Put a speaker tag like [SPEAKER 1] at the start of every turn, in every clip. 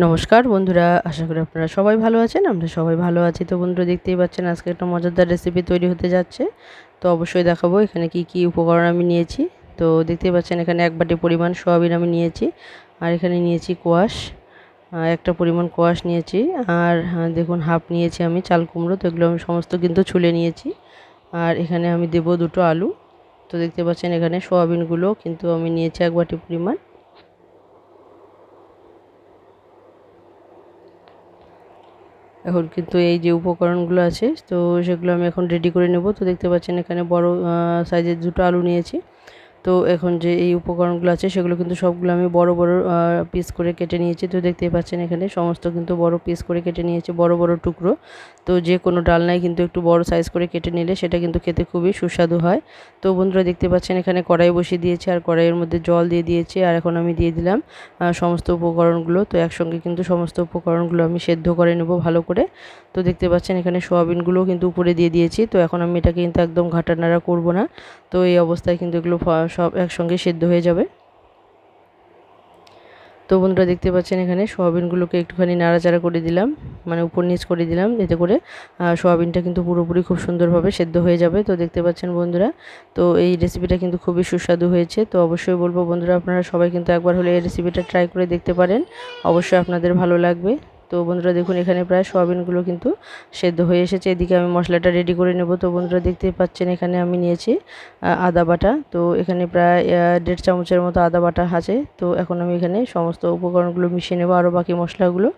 [SPEAKER 1] নমস্কার বন্ধুরা, আশা করি আপনারা সবাই ভালো আছেন, আমরা সবাই ভালো আছি। তো বন্ধুরা, দেখতেই পাচ্ছেন আজকে একটা মজাদার রেসিপি তৈরি হতে যাচ্ছে। তো অবশ্যই দেখাবো এখানে কি কি উপকরণ আমি নিয়েছি। তো দেখতেই পাচ্ছেন এখানে এক বাটি পরিমাণ সোয়াবিন আমি নিয়েছি, আর এখানে নিয়েছি কোয়াশ একটা পরিমাণ কোয়াশ নিয়েছি, আর দেখুন হাফ নিয়েছি আমি চাল কুমড়ো, তো এগুলো আমি সমস্ত কিন্তু ছুলে নিয়েছি। আর এখানে আমি দেব দুটো আলু। তো দেখতে পাচ্ছেন এখানে সোয়াবিনগুলো কিন্তু আমি নিয়েছি এক বাটি পরিমাণ। এখন কিন্তু এই যে উপকরণগুলো আছে, তো সেগুলো আমি এখন রেডি করে নেব। তো দেখতে পাচ্ছেন এখানে বড় সাইজের দুটো আলু নিয়েছি। তো এখন যে এই উপকরণগুলো আছে, সেগুলো কিন্তু সবগুলো আমি বড় বড় পিস করে কেটে নিয়েছি। তো দেখতেই পাচ্ছেন এখানে সমস্ত কিন্তু বড় পিস করে কেটে নিয়েছি, বড় বড় টুকরো। তো যে কোনো ডালনায় কিন্তু একটু বড় সাইজ করে কেটে নিলে সেটা কিন্তু খেতে খুবই সুস্বাদু হয়। তো বন্ধুরা দেখতে পাচ্ছেন এখানে কড়াই বসিয়ে দিয়েছি আর কড়াইয়ের মধ্যে জল দিয়ে দিয়েছি আর এখন আমি দিয়ে দিলাম সমস্ত উপকরণগুলো। তো একসঙ্গে কিন্তু সমস্ত উপকরণগুলো আমি সেদ্ধ করে নেব ভালো করে। তো দেখতে পাচ্ছেন এখানে সোয়াবিনগুলো কিন্তু উপরে দিয়ে দিয়েছি। তো এখন আমি এটাকে কিন্তু একদম ঘাটা নাড়া করব না। তো এই অবস্থায় কিন্তু এগুলো সব একসঙ্গে সেদ্ধ হয়ে যাবে। তো বন্ধুরা দেখতে পাচ্ছেন এখানে সোয়াবিনগুলোকে একটুখানি নাড়াচাড়া করে দিলাম মানে উপর নিচ করে দিলাম, এতে করে সোয়াবিনটা কিন্তু পুরোপুরি খুব সুন্দরভাবে সেদ্ধ হয়ে যাবে। তো দেখতে পাচ্ছেন বন্ধুরা, তো এই রেসিপিটা কিন্তু খুবই সুস্বাদু হয়েছে। তো অবশ্যই বলব বন্ধুরা, আপনারা সবাই কিন্তু একবার হলে এই রেসিপিটা ট্রাই করে দেখতে পারেন। অবশ্যই আপনাদের ভালো লাগবে। তো বন্ধুরা দেখুন, এখানে প্রায় সোয়াবিনগুলো কিন্তু সেদ্ধ হয়ে এসেছে। এদিকে আমি মশলাটা রেডি করে নেব। তো বন্ধুরা দেখতেই পাচ্ছেন, এখানে আমি নিয়েছি আদা বাটা। তো এখানে প্রায় দেড় চামচের মতো আদা বাটা আছে। তো এখন আমি এখানে সমস্ত উপকরণগুলো মিশিয়ে নেব আরও বাকি মশলাগুলো।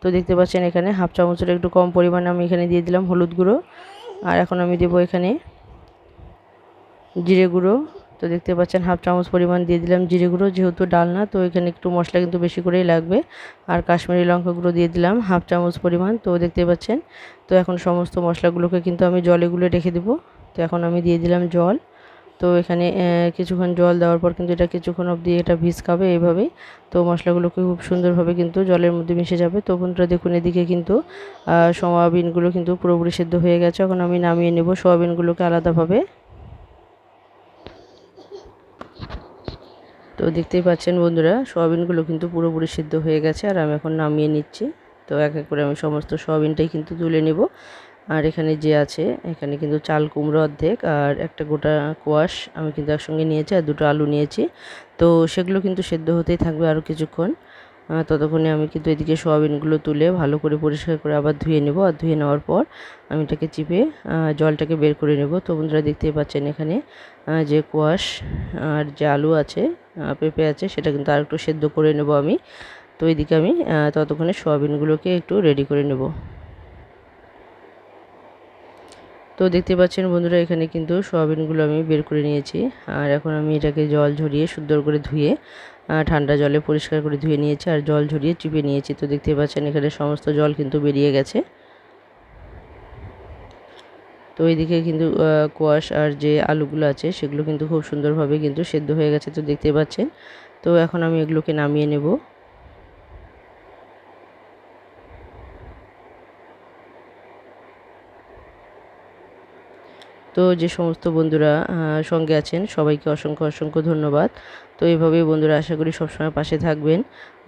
[SPEAKER 1] তো দেখতে পাচ্ছেন, এখানে হাফ চামচের একটু কম পরিমাণে আমি এখানে দিয়ে দিলাম হলুদ গুঁড়ো। আর এখন আমি দেবো এখানে জিরে গুঁড়ো তো দেখতে পাচ্ছেন হাফ চামচ পরিমাণ দিয়ে দিলাম জিরে গুঁড়ো, যেহেতু ডাল না তো এখানে একটু মশলা কিন্তু বেশি করেই লাগবে। আর কাশ্মীরি লঙ্কা গুঁড়ো দিয়ে দিলাম হাফ চামচ পরিমাণ, তো দেখতে পাচ্ছেন। তো এখন সমস্ত মশলাগুলোকে কিন্তু আমি জলে গুলে রেখে দেবো। তো এখন আমি দিয়ে দিলাম জল। তো এখানে কিছুক্ষণ জল দেওয়ার পর কিন্তু এটা কিছুক্ষণ অবধি এটা ভিজকাবে এইভাবেই তো মশলাগুলোকে খুব সুন্দরভাবে কিন্তু জলের মধ্যে মিশে যাবে। তো বন্ধুরা, দেখুন এদিকে কিন্তু সোয়াবিনগুলো কিন্তু পুরোপুরি সেদ্ধ হয়ে গেছে। এখন আমি নামিয়ে নেব সোয়াবিনগুলোকে আলাদাভাবে। তো দেখতেই পাচ্ছেন বন্ধুরা, সয়াবিনগুলো কিন্তু পুরোপুরি সিদ্ধ হয়ে গেছে আর আমি এখন নামিয়ে নিচ্ছি। তো এক এক করে আমি সমস্ত সয়াবিনটাই কিন্তু তুলে নেব। আর এখানে যে আছে, এখানে কিন্তু চাল কুমড়ো অর্ধেক আর একটা গোটা কোয়াশ আমি কিন্তু একসঙ্গে নিয়েছি আর দুটো আলু নিয়েছি। তো সেগুলো কিন্তু সেদ্ধ হতেই থাকবে আরও কিছুক্ষণ। ততক্ষণে আমি কিন্তু এদিকে সোয়াবিনগুলো তুলে ভালো করে পরিষ্কার করে আবার ধুয়ে নেব। আর ধুয়ে নেওয়ার পর আমি এটাকে চিপে জলটাকে বের করে নেব। তো বন্ধুরা দেখতেই পাচ্ছেন এখানে যে কোয়াশ আর যে আলু আছে পেঁপে আছে, সেটা কিন্তু আর একটু সেদ্ধ করে নেব আমি। তো এদিকে আমি ততক্ষণে সোয়াবিনগুলোকে একটু রেডি করে নেব। তো দেখতে পাচ্ছেন বন্ধুরা, এখানে কিন্তু সোয়াবিনগুলো আমি বের করে নিয়েছি। আর এখন আমি এটাকে জল ঝরিয়ে সুন্দর করে ধুয়ে ঠান্ডা জলে পরিষ্কার করে ধুয়ে নিয়েছি আর জল ঝরিয়ে চিপে নিয়েছি। তো দেখতে পাচ্ছেন, এখানে সমস্ত জল কিন্তু বেরিয়ে গেছে। তো এইদিকে কিন্তু কোয়াশ আর যে আলুগুলো আছে, সেগুলো কিন্তু খুব সুন্দরভাবে কিন্তু সেদ্ধ হয়ে গেছে, তো দেখতে পাচ্ছেন। তো এখন আমি এগুলোকে নামিয়ে নেব। তো যে সমস্ত বন্ধুরা সঙ্গে আছেন, সবাইকে অসংখ্য অসংখ্য ধন্যবাদ। তো এইভাবেই বন্ধুরা আশা করি সবসময় পাশে থাকবেন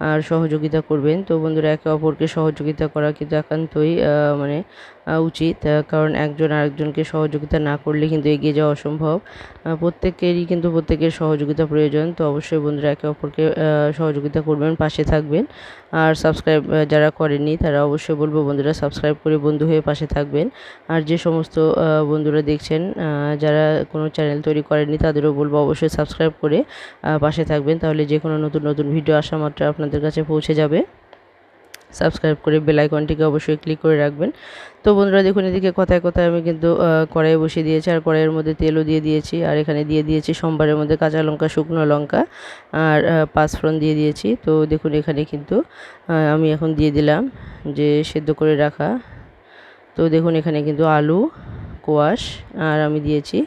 [SPEAKER 1] আর সহযোগিতা করবেন। তো বন্ধুরা একে অপরকে সহযোগিতা করা কিন্তু একান্তই মানে উচিত কারণ একজন আরেকজনকে সহযোগিতা না করলে কিন্তু এগিয়ে যাওয়া অসম্ভব। প্রত্যেকেরই কিন্তু প্রত্যেকের সহযোগিতা প্রয়োজন। তো অবশ্যই বন্ধুরা একে অপরকে সহযোগিতা করবেন, পাশে থাকবেন। আর সাবস্ক্রাইব যারা করেননি তারা অবশ্যই বলব বন্ধুরা সাবস্ক্রাইব করে বন্ধু হয়ে পাশে থাকবেন। আর যে সমস্ত বন্ধুরা দেখছেন যারা কোনো চ্যানেল তৈরি করেননি তাদেরও বলব অবশ্যই সাবস্ক্রাইব করে পাশে থাকবেন, তাহলে যে কোনো নতুন নতুন ভিডিও আসা মাত্র আপনাদের কাছে পৌঁছে যাবে। সাবস্ক্রাইব করে বেল আইকনটিকে অবশ্যই ক্লিক করে রাখবেন। তো বন্ধুরা, দেখুন এদিকে কথায় কথায় আমি কিন্তু কড়াই বসিয়ে দিয়েছি, আর কড়াইয়ের মধ্যে তেলও দিয়ে দিয়েছি, আর এখানে দিয়ে দিয়েছি সোমবারের মধ্যে কাঁচা লঙ্কা, শুকনো লঙ্কা, আর পাঁচফোড়ন দিয়ে দিয়েছি। তো দেখুন এখানে কিন্তু আমি এখন দিয়ে দিলাম যে সেদ্ধ করে রাখা। তো দেখুন এখানে কিন্তু আলু কোয়াশ আর আমি দিয়েছি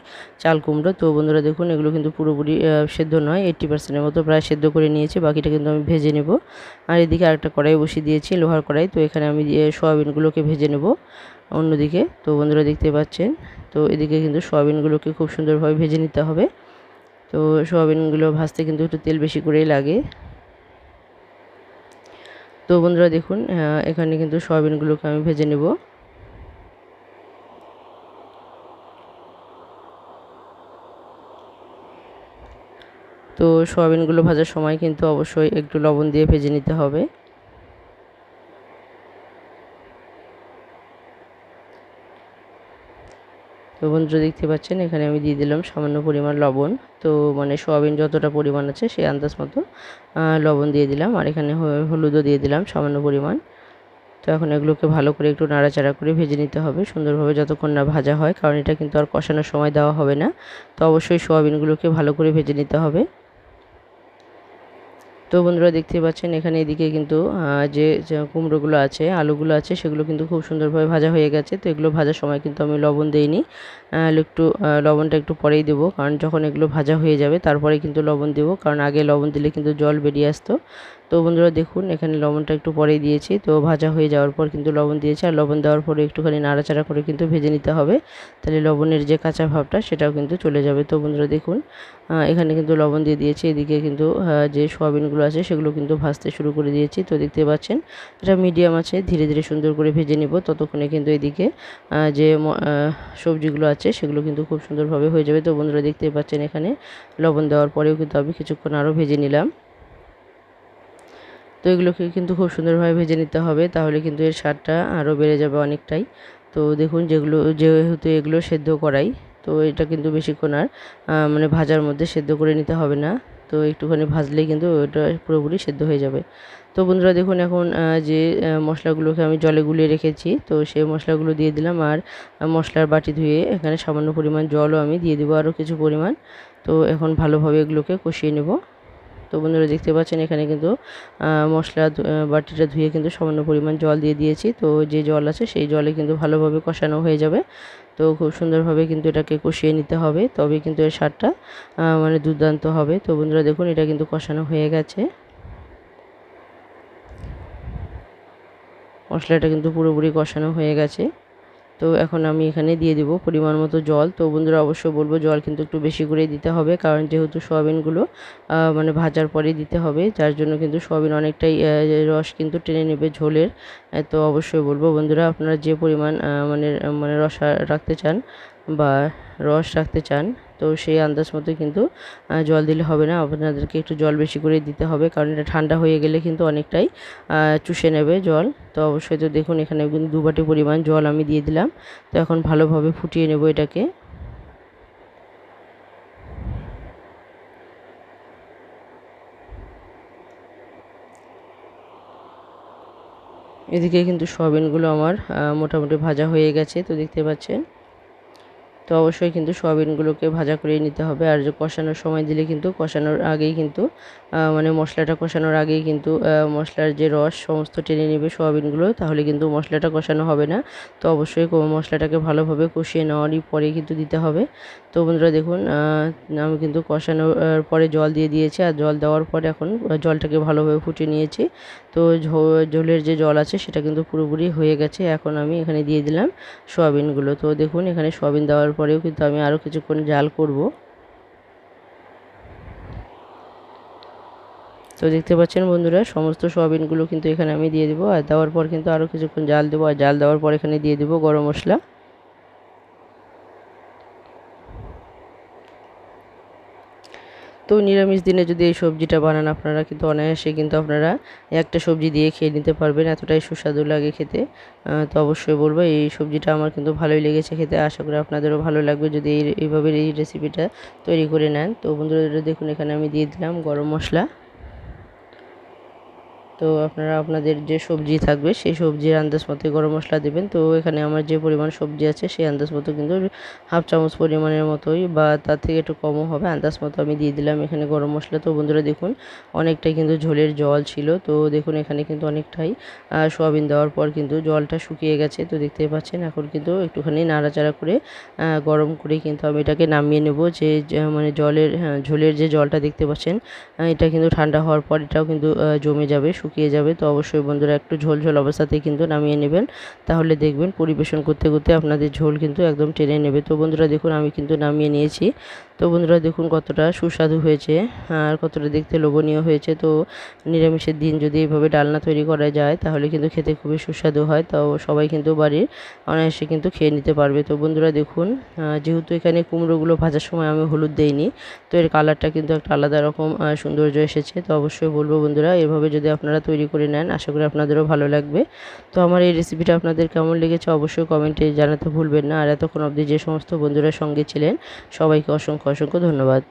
[SPEAKER 1] চাল কুমড়ো। তো বন্ধুরা দেখুন, এগুলো কিন্তু পুরোপুরি সেদ্ধ নয় এইট্টি পার্সেন্টের মতো প্রায় সেদ্ধ করে নিয়েছি, বাকিটা কিন্তু আমি ভেজে নেব। আর এদিকে আরেকটা কড়াই বসিয়ে দিয়েছি, লোহার কড়াই। তো এখানে আমি দিয়ে সোয়াবিনগুলোকে ভেজে নেব অন্যদিকে। তো বন্ধুরা দেখতে পাচ্ছেন, তো এদিকে কিন্তু সোয়াবিনগুলোকে খুব সুন্দরভাবে ভেজে নিতে হবে। তো সোয়াবিনগুলো ভাজতে কিন্তু একটু তেল বেশি করেই লাগে। তো বন্ধুরা দেখুন এখানে কিন্তু সয়াবিনগুলোকে আমি ভেজে নেব। তো সয়াবিনগুলো ভাজার সময় কিন্তু অবশ্যই একটু লবণ দিয়ে ভেজে নিতে হবে। তো বন্ধুরা দেখতে পাচ্ছেন, এখানে আমি দিয়ে দিলাম সামান্য পরিমাণ লবণ। তো মানে সোয়াবিন যতটা পরিমাণ আছে সেই আন্দাজ মতো লবণ দিয়ে দিলাম। আর এখানে হলুদও দিয়ে দিলাম সামান্য পরিমাণ। তো এখন এগুলোকে ভালো করে একটু নাড়াচাড়া করে ভেজে নিতে হবে। সুন্দরভাবে যতক্ষণ না ভাজা হয়, কারণ এটা কিন্তু আর কষানোর সময় দেওয়া হবে না। তো অবশ্যই সোয়াবিনগুলোকে ভালো করে ভেজে নিতে হবে। তো বন্ধুরা দেখতে পাচ্ছেন, এখানে এদিকে কিন্তু যে কুমড়োগুলো আছে, আলুগুলো আছে, সেগুলো কিন্তু খুব সুন্দরভাবে ভাজা হয়ে গেছে। তো এগুলো ভাজার সময় কিন্তু আমি লবণ দিইনি। একটু লবণটা একটু পরেই দেবো, কারণ যখন এগুলো ভাজা হয়ে যাবে, তারপরে কিন্তু লবণ দেবো, কারণ আগে লবণ দিলে কিন্তু জল বেরিয়ে আসতো। তো বন্ধুরা দেখুন, এখানে লবণটা একটু পরেই দিয়েছি। তো ভাজা হয়ে যাওয়ার পর কিন্তু লবণ দিয়েছি, আর লবণ দেওয়ার পরে একটুখানি নাড়াচাড়া করে কিন্তু ভেজে নিতে হবে। তাহলে লবণের যে কাঁচা ভাবটা, সেটাও কিন্তু চলে যাবে। তো বন্ধুরা দেখুন এখানে কিন্তু লবণ দিয়ে দিয়েছি। এদিকে কিন্তু যে সোয়াবিনগুলো আছে, সেগুলো কিন্তু ভাজতে শুরু করে দিয়েছি। তো দেখতে পাচ্ছেন, এটা মিডিয়াম আছে, ধীরে ধীরে সুন্দর করে ভেজে নিব। ততক্ষণে কিন্তু এদিকে যে সবজিগুলো আছে, সেগুলো কিন্তু খুব সুন্দরভাবে হয়ে যাবে। তো বন্ধুরা দেখতে পাচ্ছেন এখানে, লবণ দেওয়ার পরেও কিন্তু আমি কিছুক্ষণ আরও ভেজে নিলাম। তো এগুলোকে কিন্তু খুব সুন্দরভাবে ভেজে নিতে হবে, তাহলে কিন্তু এর স্বাদটা আরও বেড়ে যাবে অনেকটাই। তো দেখুন যেগুলো, যেহেতু এগুলো সেদ্ধ করাই, তো এটা কিন্তু বেশিক্ষণ আর মানে ভাজার মধ্যে সেদ্ধ করে নিতে হবে না। তো একটুখানি ভাজলেই কিন্তু ওটা পুরোপুরি সেদ্ধ হয়ে যাবে। তো বন্ধুরা দেখুন এখন যে মশলাগুলোকে আমি জলে গুলিয়ে রেখেছি, তো সেই মশলাগুলো দিয়ে দিলাম আর মশলার বাটি ধুয়ে এখানে সামান্য পরিমাণ জলও আমি দিয়ে দেবো আরও কিছু পরিমাণ। তো এখন ভালোভাবে এগুলোকে কষিয়ে নেব। তো বন্ধুরা দেখতে পাচ্ছেন এখানে কিন্তু মশলা বাটিটা ধুয়ে কিন্তু সামান্য পরিমাণ জল দিয়ে দিয়েছি। তো যে জল আছে সেই জলে কিন্তু ভালোভাবে কষানো হয়ে যাবে। তো খুব সুন্দরভাবে কিন্তু এটাকে কষিয়ে নিতে হবে। তবে কিন্তু এর স্বাদটা মানে দুর্দান্ত হবে। তো বন্ধুরা দেখুন, এটা কিন্তু কষানো হয়ে গেছে। মশলাটা কিন্তু পুরোপুরি কষানো হয়ে গেছে। তো এখন আমি এখানে দিয়ে দেবো পরিমাণ মতো জল। তো বন্ধুরা অবশ্যই বলব জল কিন্তু একটু বেশি করে দিতে হবে, কারণ যেহেতু সোয়াবিনগুলো মানে ভাজার পরে দিতে হবে, যার জন্য কিন্তু সোয়াবিন অনেকটাই রস কিন্তু টেনে নেবে ঝোলের। তো অবশ্যই বলব বন্ধুরা আপনারা যে পরিমাণ মানে মানে রসা রাখতে চান বা রস রাখতে চান তো সেই আন্দাজ মতো কিন্তু জল দিলে হবে না। আপনাদেরকে একটু জল বেশি করে দিতে হবে, কারণ এটা ঠান্ডা হয়ে গেলে কিন্তু অনেকটাই চুষে নেবে জল। তো অবশ্যই তো দেখুন, এখানে কিন্তু দু বাটি পরিমাণ জল আমি দিয়ে দিলাম। তো এখন ভালোভাবে ফুটিয়ে নেব এটাকে। এদিকে কিন্তু সয়াবিনগুলো আমার মোটামুটি ভাজা হয়ে গেছে, তো দেখতে পাচ্ছেন। তো অবশ্যই কিন্তু সয়াবিনগুলোকে ভাজা করে নিতে হবে। আর যে কষানোর সময় দিলে কিন্তু কষানোর আগেই কিন্তু মানে মশলাটা কষানোর আগেই কিন্তু মশলার যে রস সমস্ত টেনে নেবে সয়াবিনগুলো, তাহলে কিন্তু মশলাটা কষানো হবে না। তো অবশ্যই মশলাটাকে ভালোভাবে কষিয়ে নেওয়ারই পরে কিন্তু দিতে হবে। তো বন্ধুরা দেখুন আমি কিন্তু কষানোর পরে জল দিয়ে দিয়েছি। আর জল দেওয়ার পরে এখন জলটাকে ভালোভাবে ফুটিয়ে নিয়েছি। তো ঝোলের যে জল আছে সেটা কিন্তু পুরোপুরি হয়ে গেছে। এখন আমি এখানে দিয়ে দিলাম সোয়াবিনগুলো। তো দেখুন, এখানে সোয়াবিন দেওয়ার পরেও কিন্তু আমি আরও কিছুক্ষণ জাল করব। তো দেখতে পাচ্ছেন বন্ধুরা, সমস্ত সোয়াবিনগুলো কিন্তু এখানে আমি দিয়ে দেবো আর দেওয়ার পর কিন্তু আরও কিছুক্ষণ জাল দেবো। আর জাল দেওয়ার পর এখানে দিয়ে দেবো গরম মশলা। তো নিরামিষ দিনে যদি এই সবজিটা বানান আপনারা কিন্তু অনায়াসে কিন্তু আপনারা একটা সবজি দিয়ে খেয়ে নিতে পারবেন। এতটাই সুস্বাদু লাগে খেতে। তো অবশ্যই বলব, এই সবজিটা আমার কিন্তু ভালোই লেগেছে খেতে। আশা করি আপনাদেরও ভালো লাগবে যদি এই, এইভাবে এই রেসিপিটা তৈরি করে নেন। তো বন্ধুরা, দেখুন এখানে আমি দিয়ে দিলাম গরম মশলা। তো আপনারা আপনাদের যে সবজি থাকবে সেই সবজির আন্দাজ মতো গরম মশলা দেবেন। তো এখানে আমার যে পরিমাণ সবজি আছে সেই আন্দাজ মতো কিন্তু হাফ চামচ পরিমাণের মতোই বা তার থেকে একটু কমও হবে আন্দাজ মতো আমি দিয়ে দিলাম এখানে গরম মশলা। তো বন্ধুরা দেখুন অনেকটাই কিন্তু ঝোলের জল ছিল। তো দেখুন এখানে কিন্তু অনেকটাই সোয়াবিন দেওয়ার পর কিন্তু জলটা শুকিয়ে গেছে। তো দেখতেই পাচ্ছেন এখন কিন্তু একটুখানি নাড়াচাড়া করে গরম করে কিন্তু আমি এটাকে নামিয়ে নেব। যে মানে জলের হ্যাঁ, ঝোলের যে জলটা দেখতে পাচ্ছেন এটা কিন্তু ঠান্ডা হওয়ার পর এটাও কিন্তু জমে যাবে শুকিয়ে যাবে, তো অবশ্যই বন্ধুরা একটু ঝোল ঝোল অবস্থাতেই কিন্তু নামিয়ে নেবেন। তাহলে দেখবেন পরিবেশন করতে করতে আপনাদের ঝোল কিন্তু একদম টেনে নেবে। তো বন্ধুরা দেখুন আমি কিন্তু নামিয়ে নিয়েছি। তো বন্ধুরা দেখুন কতটা সুস্বাদু হয়েছে আর কতটা দেখতে লোভনীয় হয়েছে। তো নিরামিষের দিন যদি এইভাবে ডালনা তৈরি করা যায়, তাহলে কিন্তু খেতে খুবই সুস্বাদু হয়। তো সবাই কিন্তু বাড়ির অনায়াসে কিন্তু খেয়ে নিতে পারবে। তো বন্ধুরা দেখুন যেহেতু এখানে কুমড়োগুলো ভাজার সময় আমি হলুদ দেইনি, তো এর কালারটা কিন্তু একটা আলাদা রকম সৌন্দর্য এসেছে। তো অবশ্যই বলব বন্ধুরা, এভাবে যদি আপনারা তৈরি করে নেন, আশা করি আপনাদেরও ভালো লাগবে। তো আমার এই রেসিপিটা আপনাদের কেমন লেগেছে অবশ্যই কমেন্টে জানাতে ভুলবেন না। আর এতক্ষণ অবধি যে সমস্ত বন্ধুরা সঙ্গে ছিলেন, সবাইকে অসংখ্য অসংখ্য ধন্যবাদ।